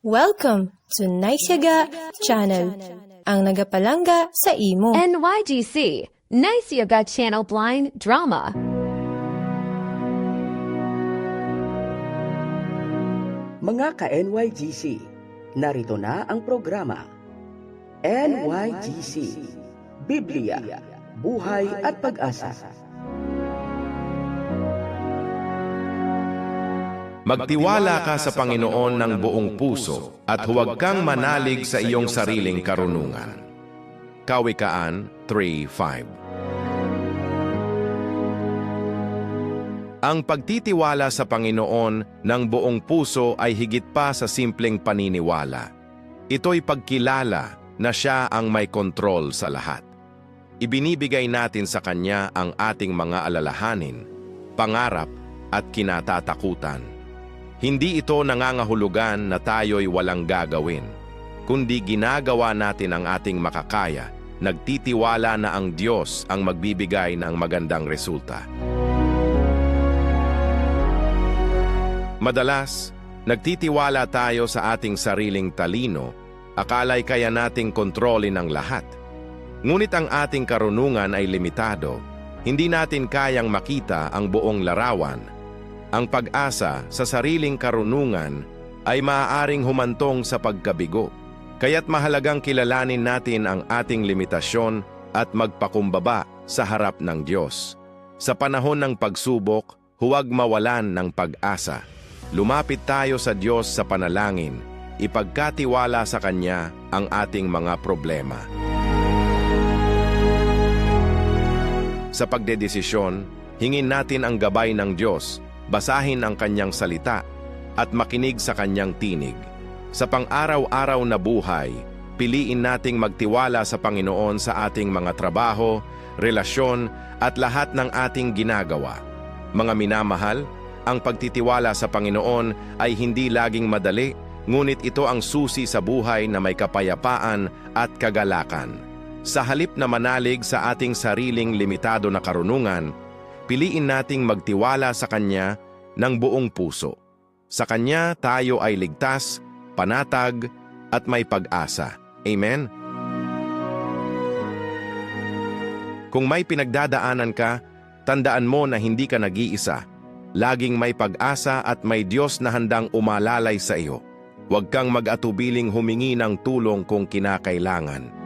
Welcome to Naisyaga Channel, ang nagapalangga sa imo. NYGC, Nice Yoga Channel Blind Drama. Mga ka-NYGC, narito na ang programa. NYGC, Biblia, Buhay at Pag-asa. Magtiwala ka sa Panginoon ng buong puso at huwag kang manalig sa iyong sariling karunungan. Kawikaan 3.5 Ang pagtitiwala sa Panginoon ng buong puso ay higit pa sa simpleng paniniwala. Ito'y pagkilala na siya ang may kontrol sa lahat. Ibinibigay natin sa Kanya ang ating mga alalahanin, pangarap at kinatatakutan. Hindi ito nangangahulugan na tayo'y walang gagawin, kundi ginagawa natin ang ating makakaya, nagtitiwala na ang Diyos ang magbibigay ng magandang resulta. Madalas, nagtitiwala tayo sa ating sariling talino, akalay kaya nating kontrolin ang lahat. Ngunit ang ating karunungan ay limitado, hindi natin kayang makita ang buong larawan. Ang pag-asa sa sariling karunungan ay maaaring humantong sa pagkabigo. Kaya't mahalagang kilalanin natin ang ating limitasyon at magpakumbaba sa harap ng Diyos. Sa panahon ng pagsubok, huwag mawalan ng pag-asa. Lumapit tayo sa Diyos sa panalangin, ipagkatiwala sa Kanya ang ating mga problema. Sa pagdedesisyon, hingin natin ang gabay ng Diyos, basahin ang Kanyang salita, at makinig sa Kanyang tinig. Sa pang-araw-araw na buhay, piliin nating magtiwala sa Panginoon sa ating mga trabaho, relasyon, at lahat ng ating ginagawa. Mga minamahal, ang pagtitiwala sa Panginoon ay hindi laging madali, ngunit ito ang susi sa buhay na may kapayapaan at kagalakan. Sa halip na manalig sa ating sariling limitado na karunungan, piliin nating magtiwala sa Kanya ng buong puso. Sa Kanya tayo ay ligtas, panatag, at may pag-asa. Amen? Kung may pinagdadaanan ka, tandaan mo na hindi ka nag-iisa. Laging may pag-asa at may Diyos na handang umalalay sa iyo. Huwag kang mag-atubiling humingi ng tulong kung kinakailangan.